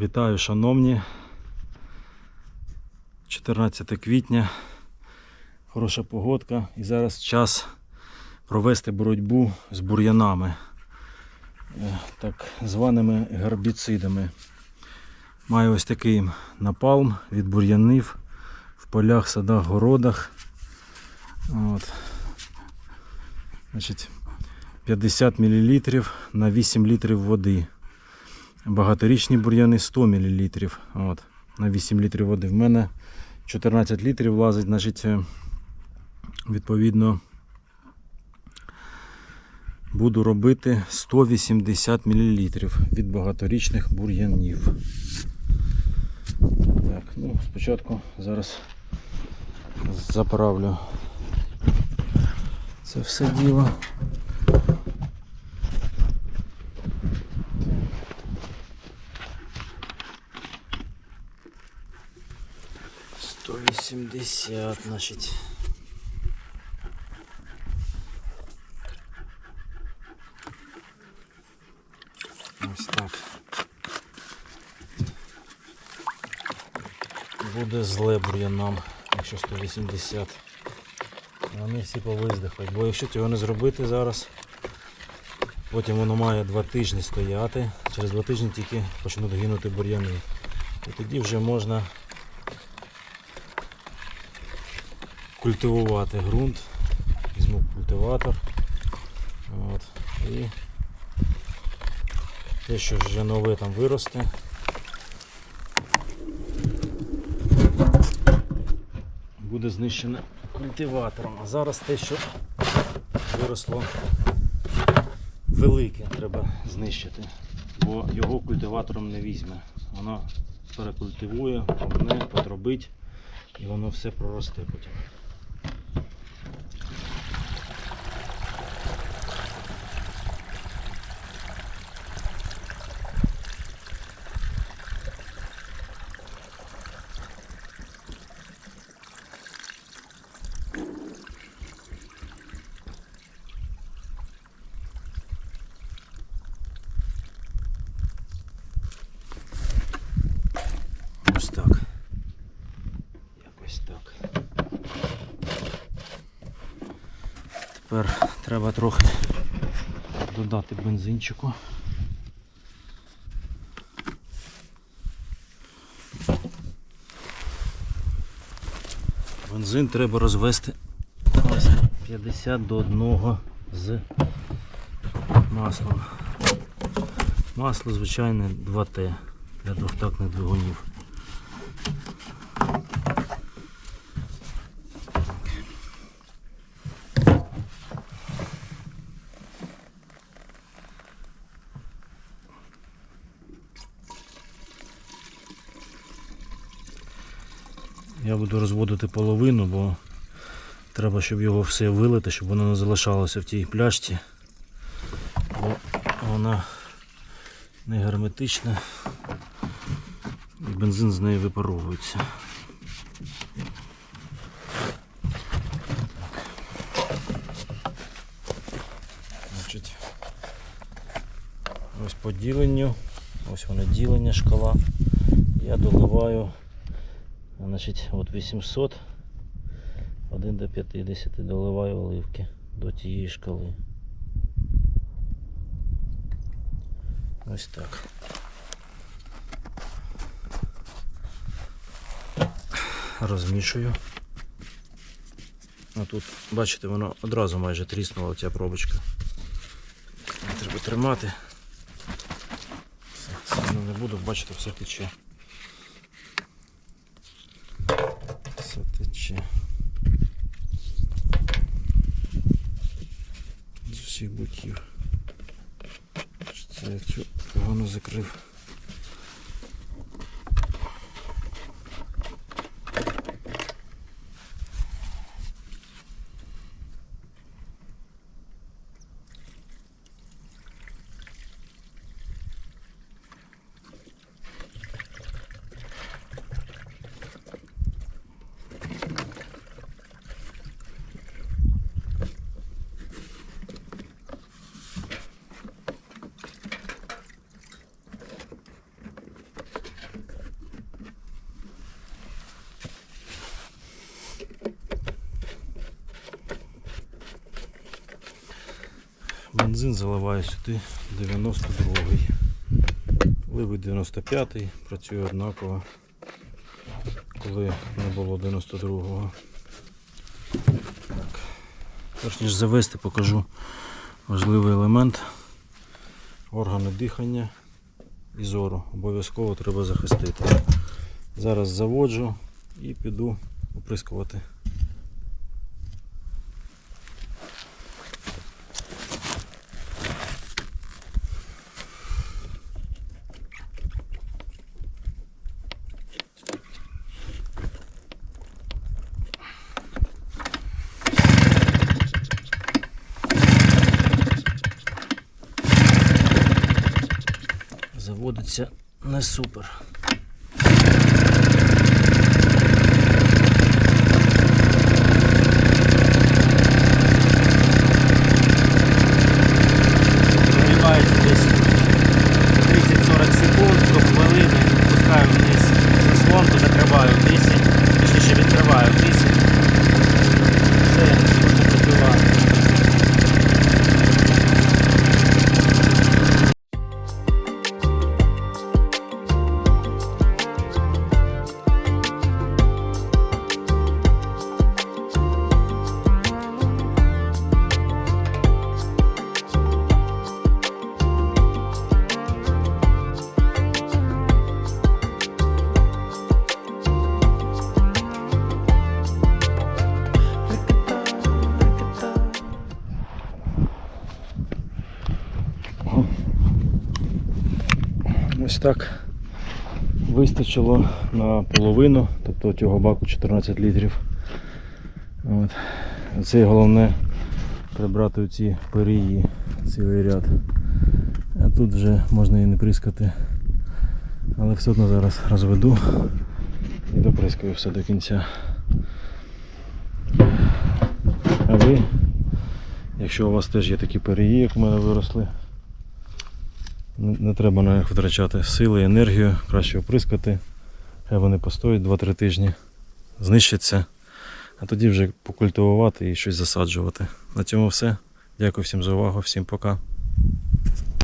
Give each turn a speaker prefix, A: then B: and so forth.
A: Вітаю, шановні. 14 квітня. Хороша погодка. І зараз час провести боротьбу з бур'янами, е, так званими гербіцидами. Маю ось такий напалм від бур'янів в полях, садах, городах. От. Значить, 50 мл на 8 літрів води. Багаторічні бур'яни 100 мл от, на 8 літрів води. В мене 14 літрів влазить, значить, відповідно, буду робити 180 мл від багаторічних бур'янів. Так, ну, спочатку зараз заправлю це все діло. Сто вісімдесят, значить. Ось так. Буде зле бур'янам, якщо 180. Вони всі повиздихають. Бо якщо цього не зробити зараз, потім воно має два тижні стояти. Через два тижні тільки почнуть гинути бур'яни. І тоді вже можна культивувати ґрунт. Візьму культиватор. От. І те, що вже нове там виросте. Буде знищене культиватором. А зараз те, що виросло велике, треба знищити, бо його культиватором не візьме. Воно перекультивує, повне, подробить і воно все проросте потім. Ось так. Якось так. Тепер треба трохи додати бензинчику. Бензин треба розвести ось 50 до 1 з маслом. Масло звичайне 2Т для двохтактних двигунів. Я буду розводити половину, бо треба, щоб його все вилити, щоб воно не залишалося в тій пляшці. Бо вона не герметична і бензин з неї випаровується. Ось по діленню, ось воно ділення шкала. Я доливаю Значить, от 800, 1 до 50 доливаю оливки до тієї шкали. Ось так. Розмішую. А тут, бачите, воно одразу майже тріснула ця пробочка. Треба тримати. Все, сильно не буду, бачите, все тече. Тече. З усіх боків. Це я цю погано закрив. Бензин заливаю сюди 92-й. Ливий 95-й, працює однаково, коли не було 92-го. Перш ніж завести, покажу важливий елемент. Органи дихання і зору. Обов'язково треба захистити. Зараз заводжу і піду оприскувати. Заводиться не супер. Ось так вистачило на половину, тобто цього баку 14 літрів. От. Це головне прибрати ці перії, цілий ряд. А тут вже можна і не прискати. Але все одно зараз розведу і доприскаю все до кінця. А ви, якщо у вас теж є такі перії, як у мене виросли, не треба на них витрачати сили, енергію, краще оприскати. Хай вони постоять 2-3 тижні, знищаться, а тоді вже покультивувати і щось засаджувати. На цьому все. Дякую всім за увагу, всім пока.